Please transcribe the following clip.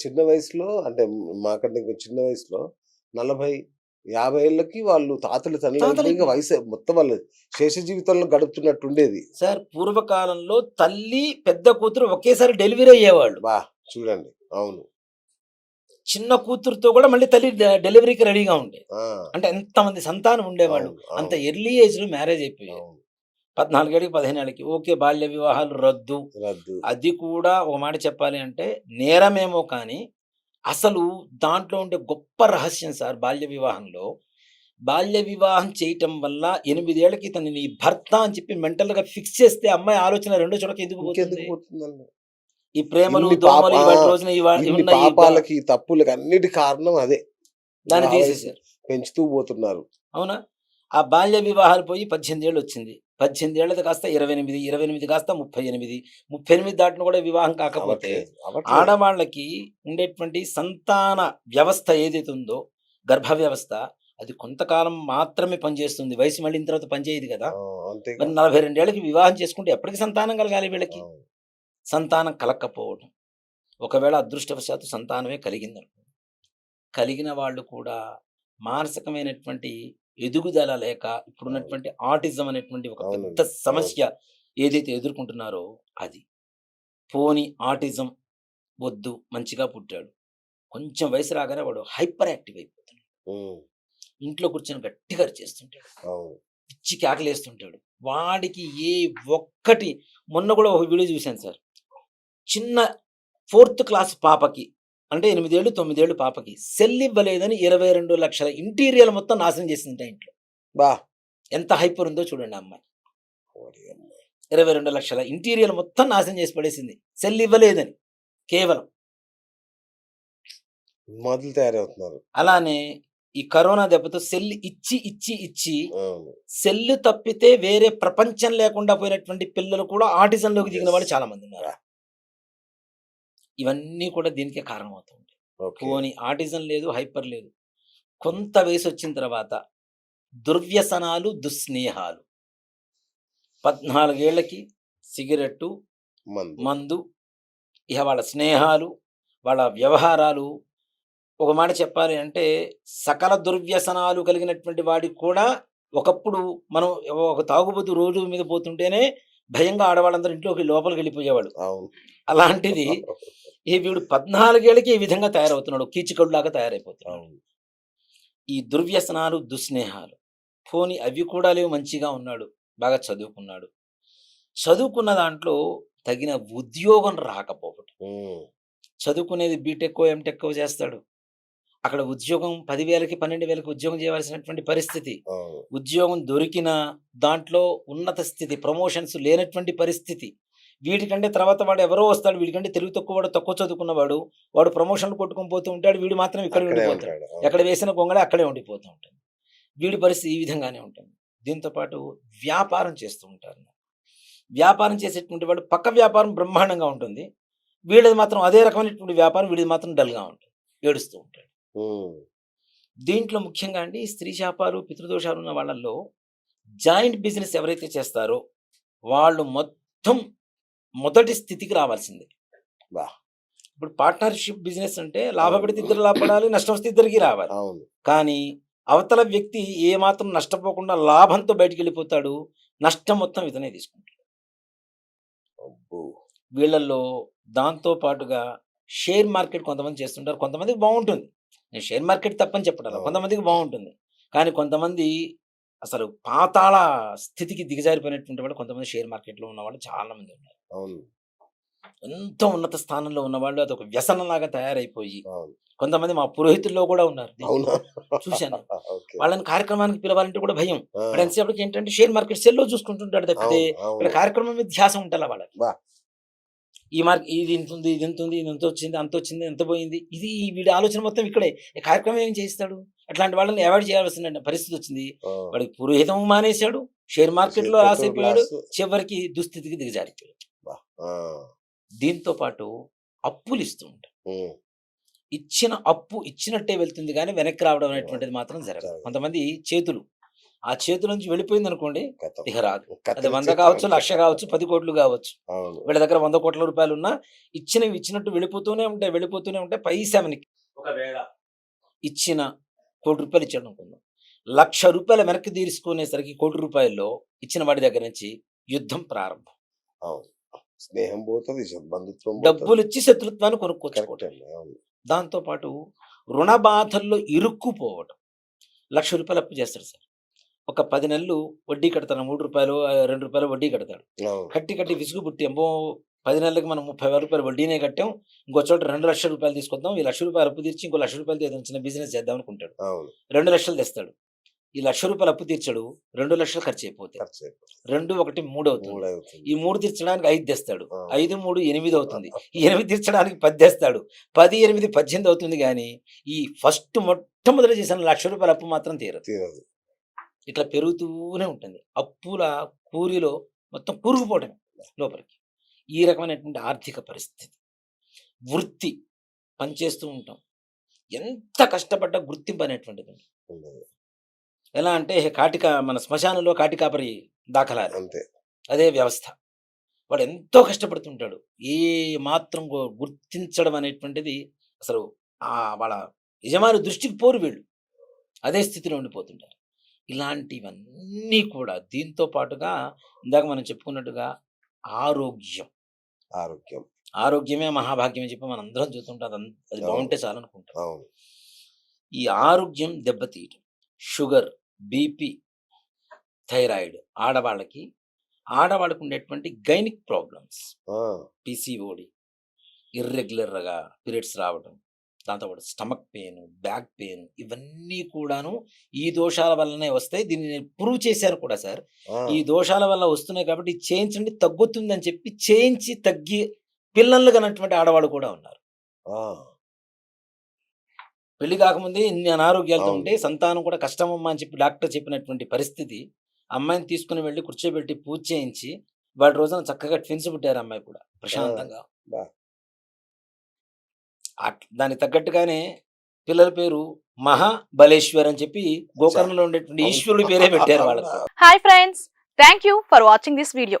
చిన్న వయసులో అంటే మాకంటే ఇంకో చిన్న వయసులో నలభై యాభై ఏళ్ళకి వాళ్ళు తాతలు తాతలు ఇంకా వయసు మొత్తం వాళ్ళు శేష జీవితంలో గడుపుతున్నట్టు ఉండేది సార్ పూర్వకాలంలో తల్లి పెద్ద కూతురు ఒకేసారి డెలివరీ అయ్యేవాళ్ళు. బా చూడండి. అవును. చిన్న కూతురుతో కూడా మళ్ళీ తల్లి డెలివరీకి రెడీగా ఉండేది ఆ, అంటే ఎంతమంది సంతానం ఉండేవాళ్ళు. అంత ఎర్లీ ఏజ్లో మ్యారేజ్ అయిపోయాయి అవును. పద్నాలుగేళ్ళకి పదిహేను ఏళ్ళకి ఓకే బాల్య వివాహాలు రద్దు. రద్దు. అది కూడా ఒక మాట చెప్పాలి అంటే నేరమేమో కానీ అసలు దాంట్లో ఉండే గొప్ప రహస్యం సార్ బాల్య వివాహంలో బాల్య వివాహం చేయటం వల్ల ఎనిమిదేళ్ళకి తను నీ భర్త అని చెప్పి మెంటల్గా ఫిక్స్ చేస్తే అమ్మాయి ఆలోచన రెండో చోటకి ఎందుకు పోతుంది? ఈ ప్రేమలు దోమలు ఇవాటి రోజున పాపాలకి తప్పులకి అన్నిటి కారణం అదే. దాన్ని తీసేశారు. పెంచుతూ పోతున్నారు. అవునా? ఆ బాల్య వివాహాలు పోయి పద్దెనిమిది ఏళ్ళు వచ్చింది. పద్దెనిమిది ఏళ్ళది కాస్త ఇరవై ఎనిమిది ఇరవై ఎనిమిది కాస్త ముప్పై ఎనిమిది. ముప్పై ఎనిమిది దాటిన కూడా వివాహం కాకపోతే. ఆడవాళ్ళకి ఉండేటువంటి సంతాన వ్యవస్థ ఏదైతే ఉందో గర్భ వ్యవస్థ అది కొంతకాలం మాత్రమే పనిచేస్తుంది. వయసు మళ్ళిన తర్వాత పనిచేయదు కదా. మరి నలభై రెండేళ్ళకి వివాహం చేసుకుంటే ఎప్పటికి సంతానం కలగాలి వీళ్ళకి. సంతానం కలగకపోవడం ఒకవేళ అదృష్టవశాత్తు సంతానమే కలిగిందనుకో కలిగిన వాళ్ళు కూడా మానసికమైనటువంటి ఎదుగుదల లేక ఇప్పుడున్నటువంటి ఆటిజం అనేటువంటి ఒక పెద్ద సమస్య ఏదైతే ఎదుర్కొంటున్నారో అది. పోని ఆటిజం వద్దు మంచిగా పుట్టాడు. కొంచెం వయసు రాగానే వాడు హైపర్ యాక్టివ్ అయిపోతున్నాడు ఇంట్లో కూర్చొని గట్టిగా చేస్తుంటాడు పిచ్చి కేకలేస్తుంటాడు వాడికి ఏ ఒక్కటి మొన్న కూడా ఒక వీడియో చూశాను సార్. చిన్న ఫోర్త్ క్లాస్ పాపకి అంటే ఎనిమిదేళ్ళు తొమ్మిదేళ్ళు పాపకి. సెల్ ఇవ్వలేదని ఇరవై రెండు లక్షల ఇంటీరియర్ మొత్తం నాశనం చేసింది ఇంట్లో. బా ఎంత హైపర్ ఉందో చూడండి అమ్మాయి. ఇరవై రెండు లక్షల ఇంటీరియర్ మొత్తం నాశనం చేసి పడేసింది. సెల్ ఇవ్వలేదని కేవలం. మొదలు తయారవుతున్నారు. అలానే ఈ కరోనా దెబ్బతో సెల్ ఇచ్చి ఇచ్చి ఇచ్చి సెల్ తప్పితే వేరే ప్రపంచం లేకుండా పోయినటువంటి పిల్లలు కూడా ఆటిజంలోకి దిగిన వాళ్ళు. చాలా మంది ఉన్నారు? ఇవన్నీ కూడా దీనికే కారణమవుతుంది ఓకే. పోని ఆటిజం లేదు హైపర్ లేదు. కొంత వయసు వచ్చిన తర్వాత దుర్వ్యసనాలు దుస్నేహాలు. పద్నాలుగేళ్ళకి సిగరెట్టు మందు. ఇక వాళ్ళ స్నేహాలు వాళ్ళ వ్యవహారాలు. ఒక మాట చెప్పాలి అంటే సకల దుర్వ్యసనాలు కలిగినటువంటి వాడికి కూడా ఒకప్పుడు మనం ఒక తాగుబోతు రోడ్డు మీద పోతుంటేనే భయంగా ఆడవాళ్ళందరూ ఇంట్లోకి లోపలికి వెళ్ళిపోయేవాడు అలాంటిది ఈ వీడు పద్నాలుగేళ్ళకి ఈ విధంగా తయారవుతున్నాడు. కీచికడులాగా తయారైపోతున్నాడు. ఈ దుర్వ్యసనాలు దుస్నేహాలు పోని అవి కూడా లేవు మంచిగా ఉన్నాడు బాగా చదువుకున్నాడు. చదువుకున్న దాంట్లో తగిన ఉద్యోగం రాకపోవటం. చదువుకునేది బీటెక్ ఎంటెక్ చేస్తాడు. అక్కడ ఉద్యోగం పదివేలకి పన్నెండు వేలకి ఉద్యోగం చేయవలసినటువంటి పరిస్థితి. ఉద్యోగం దొరికిన దాంట్లో ఉన్నత స్థితి ప్రమోషన్స్ లేనటువంటి పరిస్థితి. వీడికంటే తర్వాత వాడు ఎవరో వస్తాడు వీడికంటే తెలుగు తక్కువ వాడు తక్కువ చదువుకున్నవాడు వాడు ప్రమోషన్లు కొట్టుకొని పోతూ ఉంటాడు వీడు మాత్రం ఇక్కడ ఉండిపోతాడు. ఉంటాడు. ఎక్కడ వేసిన కొంగడే అక్కడే ఉండిపోతూ ఉంటుంది. వీడి పరిస్థితి ఈ విధంగానే ఉంటుంది. దీంతో పాటు వ్యాపారం చేస్తూ ఉంటారు. వ్యాపారం చేసేటువంటి వాడు పక్క వ్యాపారం బ్రహ్మాండంగా ఉంటుంది. వీళ్ళది మాత్రం అదే రకమైనటువంటి వ్యాపారం వీడిది మాత్రం డల్గా ఉంటుంది. ఏడుస్తూ ఉంటాడు. దీంట్లో ముఖ్యంగా అండి స్త్రీ శాపాలు పితృదోషాలు ఉన్న వాళ్ళల్లో జాయింట్ బిజినెస్ ఎవరైతే చేస్తారో వాళ్ళు మొత్తం మొదటి స్థితికి రావాల్సిందే. బా. ఇప్పుడు పార్ట్నర్షిప్ బిజినెస్ అంటే లాభపడితే ఇద్దరు లాభపడాలి నష్టం వస్తే ఇద్దరికి రావాలి. కానీ అవతల వ్యక్తి ఏ మాత్రం నష్టపోకుండా లాభంతో బయటికి వెళ్ళిపోతాడు నష్టం మొత్తం ఇతనే తీసుకుంటాడు. వీళ్ళల్లో దాంతో పాటుగా షేర్ మార్కెట్ కొంతమంది చేస్తుంటారు కొంతమందికి బాగుంటుంది. నేను షేర్ మార్కెట్ తప్పని చెప్పడం. కొంతమందికి బాగుంటుంది. కానీ కొంతమంది అసలు పాతాళ స్థితికి దిగజారిపోయినటువంటి వాళ్ళు కొంతమంది షేర్ మార్కెట్లో ఉన్న వాళ్ళు చాలా మంది ఉన్నారు ఎంతో ఉన్నత స్థానంలో ఉన్నవాళ్ళు అదొక వ్యసనంలాగా తయారైపోయి కొంతమంది మా పురోహితుల్లో కూడా ఉన్నారు చూశాను. వాళ్ళని కార్యక్రమానికి పిలవాలంటే కూడా భయం. ఎంతసేపటికి ఏంటంటే షేర్ మార్కెట్ సెల్లో చూసుకుంటుంటాడు తప్పితే కార్యక్రమం మీద ధ్యాస ఉండాలి వాళ్ళకి. ఈ మార్క్ ఇది ఇంత ఉంది ఇది ఎంత ఉంది ఇది ఎంత వచ్చింది అంత వచ్చింది ఎంత పోయింది? ఇది వీడి ఆలోచన మొత్తం ఇక్కడే. ఈ కార్యక్రమం ఏం చేస్తాడు అట్లాంటి వాళ్ళని అవాయిడ్ చేయాల్సిన పరిస్థితి వచ్చింది. వాడికి పురోహితం మానేశాడు షేర్ మార్కెట్లో గ్లాసు. చివరికి దుస్థితికి దిగజారిపోయాడు. దీంతో పాటు అప్పులు ఇస్తూ ఉంటాడు. ఇచ్చిన అప్పు ఇచ్చినట్టే వెళ్తుంది కానీ వెనక్కి రావడం అనేటువంటిది మాత్రం జరగదు. కొంతమంది చేతులు ఆ చేతుల నుంచి వెళ్ళిపోయింది అనుకోండి. ఇక రాదు. అది వంద కావచ్చు లక్ష కావచ్చు పది కోట్లు కావచ్చు. అవును. వీళ్ళ దగ్గర వంద కోట్ల రూపాయలు ఉన్నా ఇచ్చినవి ఇచ్చినట్టు వెళ్ళిపోతూనే ఉంటాయి వెళ్ళిపోతూనే ఉంటాయి పైసామనికి ఒకవేళ ఇచ్చిన కోటి రూపాయలు ఇచ్చాడు అనుకుందాం. లక్ష రూపాయల వెనక్కి తీసుకునేసరికి కోటి రూపాయల్లో ఇచ్చిన వాడి దగ్గర నుంచి యుద్ధం ప్రారంభం. అవును. స్నేహం పోతుంది బంధుత్వం డబ్బులు ఇచ్చి శత్రుత్వాన్ని కొనుక్కోవచ్చు దాంతో పాటు రుణ బాధల్లో ఇరుక్కుపోవడం లక్ష రూపాయలు అప్పు చేస్తాడు సార్. ఒక పది నెలలు వడ్డీ కడతాడు మూడు రూపాయలు రెండు రూపాయలు వడ్డీ కడతాడు కట్టి కట్టి విసుగు పుట్టి అమ్మో పది నెలలకు మనం ముప్పై వేల రూపాయలు వడ్డీనే కట్టాం. ఇంకో చోట రెండు లక్షల రూపాయలు తీసుకొద్దాం. ఈ లక్ష రూపాయలు అప్పు తీర్చి ఇంకో లక్ష రూపాయలు ఏదైనా చిన్న బిజినెస్ చేద్దాం అనుకుంటాడు. రెండు లక్షలు తెస్తాడు. ఈ లక్ష రూపాయలు అప్పు తీర్చాడు. రెండు లక్షలు ఖర్చు అయిపోతాయి. రెండు ఒకటి మూడు అవుతుంది. ఈ మూడు తీర్చడానికి ఐదు తెస్తాడు. ఐదు మూడు ఎనిమిది అవుతుంది. ఈ ఎనిమిది తీర్చడానికి పది తెస్తాడు. పది ఎనిమిది పద్దెనిమిది అవుతుంది కానీ ఈ ఫస్ట్ మొట్టమొదటి చేసిన లక్ష రూపాయల అప్పు మాత్రం తీరదు. ఇట్లా పెరుగుతూనే ఉంటుంది. అప్పుల కూరిలో మొత్తం కూరుకుపోవటం లోపలికి. ఈ రకమైనటువంటి ఆర్థిక పరిస్థితి. వృత్తి పనిచేస్తూ ఉంటాం. ఎంత కష్టపడ్డా గుర్తింపు అనేటువంటిది. ఎలా అంటే కాటిక మన శ్మశానంలో కాటికాపరి దాఖలాలు. అంతే. అదే వ్యవస్థ. వాడు ఎంతో కష్టపడుతుంటాడు. ఏ మాత్రం గుర్తించడం అనేటువంటిది అసలు ఆ వాళ్ళ యజమాని దృష్టికి పోరు వీళ్ళు. అదే స్థితిలో ఉండిపోతుంటారు. ఇలాంటివన్నీ కూడా దీంతో పాటుగా ఇందాక మనం చెప్పుకున్నట్టుగా ఆరోగ్యం. ఆరోగ్యం. ఆరోగ్యమే మహాభాగ్యం అని చెప్పి మనం అందరం చూస్తుంటాం అది బాగుంటే చాలనుకుంటాం ఈ ఆరోగ్యం దెబ్బతీయటం షుగర్ బీపీ థైరాయిడ్ ఆడవాళ్ళకి ఆడవాళ్ళకు ఉండేటువంటి గైనిక్ ప్రాబ్లమ్స్. పీసీఓడి ఇర్రెగ్యులర్గా పీరియడ్స్ రావడం దాంతోపాటు స్టమక్ పెయిన్ బ్యాక్ పెయిన్ ఇవన్నీ కూడాను ఈ దోషాల వల్లనే వస్తాయి. దీన్ని నేను ప్రూవ్ చేశాను కూడా సార్. ఈ దోషాల వల్ల వస్తున్నాయి కాబట్టి చేయించండి తగ్గుతుందని చెప్పి చేయించి తగ్గి పిల్లలు కన్నటువంటి ఆడవాళ్ళు కూడా ఉన్నారు. పెళ్ళి కాకముందే ఇన్ని అనారోగ్యాలతో. ఉంటే సంతానం కూడా కష్టమమ్మా అని చెప్పి డాక్టర్ చెప్పినటువంటి పరిస్థితి. అమ్మాయిని తీసుకుని వెళ్ళి కూర్చోబెట్టి పూజ చేయించి వాడి రోజున చక్కగా ట్విన్స్ పుట్టారు అమ్మాయి కూడా ప్రశాంతంగా. దానికి తగ్గట్టుగానే పిల్లల పేరు మహా బలేశ్వర్ అని చెప్పి గోకర్ణంలో ఉండేటువంటి ఈశ్వరుడి పేరే పెట్టారు వాళ్ళకు. Hi friends thank you for watching this video.